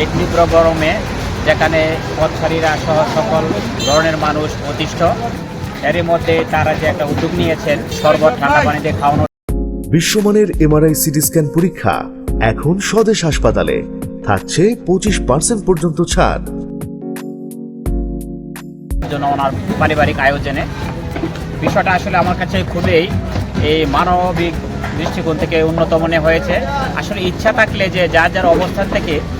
এই তীব্র গরমে যেখানে পথচারীরা সহ সকল ধরনের মানুষ অতিষ্ঠ এরই মধ্যে তারা যে একটা উদ্যোগ নিয়েছেন শরবত ঠান্ডা পানিতে খাওয়ানোর বিশ্বমানের এমআরআই সিটি স্ক্যান পরীক্ষা এখন স্বদেশ হাসপাতালে। থাকছে পঁচিশ পার্সেন্ট পর্যন্ত ছাড়। জন্য ওনার পারিবারিক আয়োজনে। বিষয়টা আসলে আমার কাছে খুবই এই মানবিক দৃষ্টিকোণ থেকে উন্নত মনে হয়েছে। আসলে ইচ্ছা থাকলে যে যার যার অবস্থান থেকে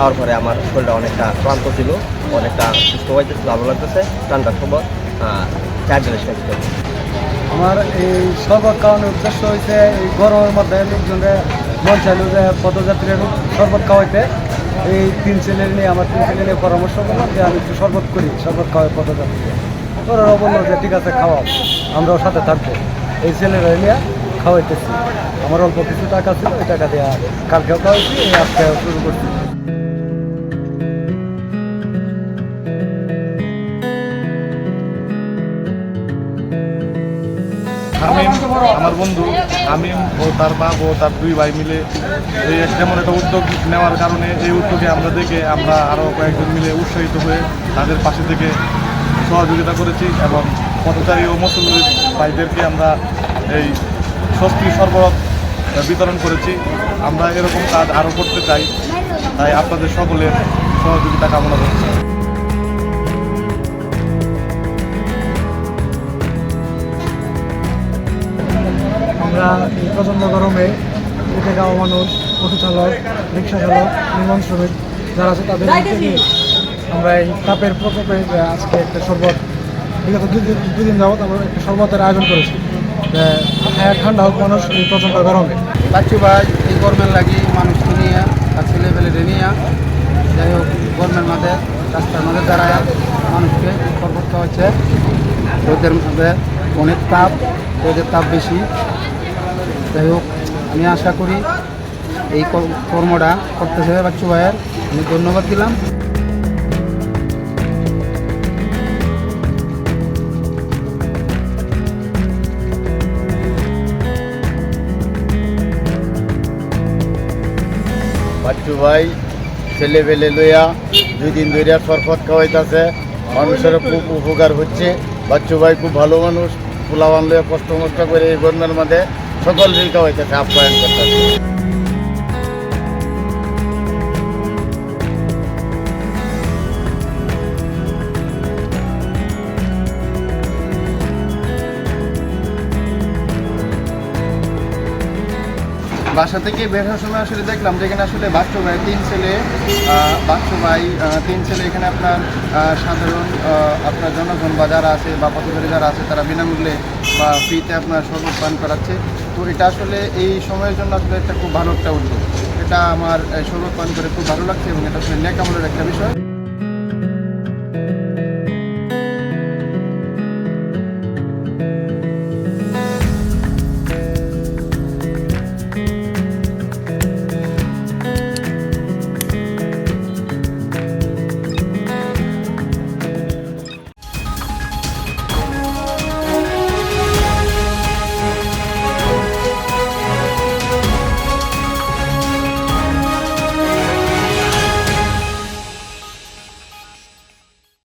খাওয়ার পরে আমার শরীরটা অনেকটা ক্লান্ত ছিল, অনেকটা সুস্থ হইতেছে, ভালো লাগতেছে, ঠান্ডার খবর চার জিনিস খাইতে আমার এই শরবত খাওয়ানোর উদ্দেশ্য হয়েছে এই গরমের মধ্যে লোকজনের মন চাইল যে পদযাত্রীর শরবত খাওয়াইতে। এই তিন ছেলে নিয়ে, আমার তিন ছেলে নিয়ে পরামর্শ করলাম যে আমি একটু শরবত করি, শরবত খাওয়াই পদযাত্রীকে ওরাও বলল যে, ঠিক আছে, খাওয়াও, আমরাও সাথে থাকব। এই ছেলেরা নিয়ে খাওয়াইতেছি। আমার অল্প কিছু টাকা ছিল, ওই টাকা দিয়ে কালকেও খাওয়াইছি, এই আজকে শুরু করছি। আমিম আমার বন্ধু আমিম ও তার বাপ ও তার দুই ভাই মিলে এই যেমন একটা উদ্যোগ নেওয়ার কারণে এই উদ্যোগে আমরা দেখে আমরা আরও কয়েকজন মিলে উৎসাহিত হয়ে তাদের পাশে থেকে সহযোগিতা করেছি এবং পথচারী ও মুসলিম ভাইদেরকে আমরা এই স্বস্তি সরবরাহ বিতরণ করেছি। আমরা এরকম কাজ আরও করতে চাই, তাই আপনাদের সকলের সহযোগিতা কামনা করছি। আমরা এই প্রচণ্ড গরমে খেটে খাওয়া মানুষ অটো চালক রিক্সা চালক নির্মাণ শ্রমিক যারা আছে তাদের আমরা এই তাপের প্রকোপে আজকে একটা শরবত বিগত দুদিন দুদিন যাবৎ আমরা একটা শরবতের আয়োজন করেছি। হ্যাঁ ঠান্ডা হোক মানুষ এই প্রচণ্ড গরমে। বাচ্চু ভাই এই গরমের লাগি মানুষকে নিয়ে আর ছেলে পেলে নিয়ে যাই হোক গরমের মাঝে রাস্তার মাঝে দাঁড়ায় মানুষকে শরবত খাওয়াচ্ছে রোদের মধ্যে অনেক তাপ রোদের তাপ বেশি। যাই হোক, আমি আশা করি এই কর- কর্মটা করতেছে বাচ্চু ভাইয়ের। আমি ধন্যবাদ দিলাম। বাচ্চু ভাই, ছেলে পেলে লইয়া দুই দিন ধরে শরবত খাওয়াইতেছে। মানুষের খুব উপকার হচ্ছে। বাচ্চু ভাই খুব ভালো মানুষ। পোলাবান লইয়া কষ্ট মষ্ট করে এই গরমের মধ্যে সকল দিন খাওয়াইতেছে আপ্যায়ন করতেছে বাসা থেকে বের হওয়ার সময় আসলে দেখলাম যে এখানে আসলে বাচ্চু ভাই তিন ছেলে বাচ্চু ভাই তিন ছেলে, এখানে আপনার সাধারণ আপনার জনগণ বা যারা আছে বা পথচারী যারা আছে, তারা বিনামূল্যে বা ফ্রিতে আপনার শরবত পান করাচ্ছে। তো এটা আসলে এই সময়ের জন্য আসলে একটা খুব ভালো একটা উদ্যোগ। এটা আমার শরবত পান করে খুব ভালো লাগছে এবং এটা আসলে ন্যাকামলের একটা বিষয়।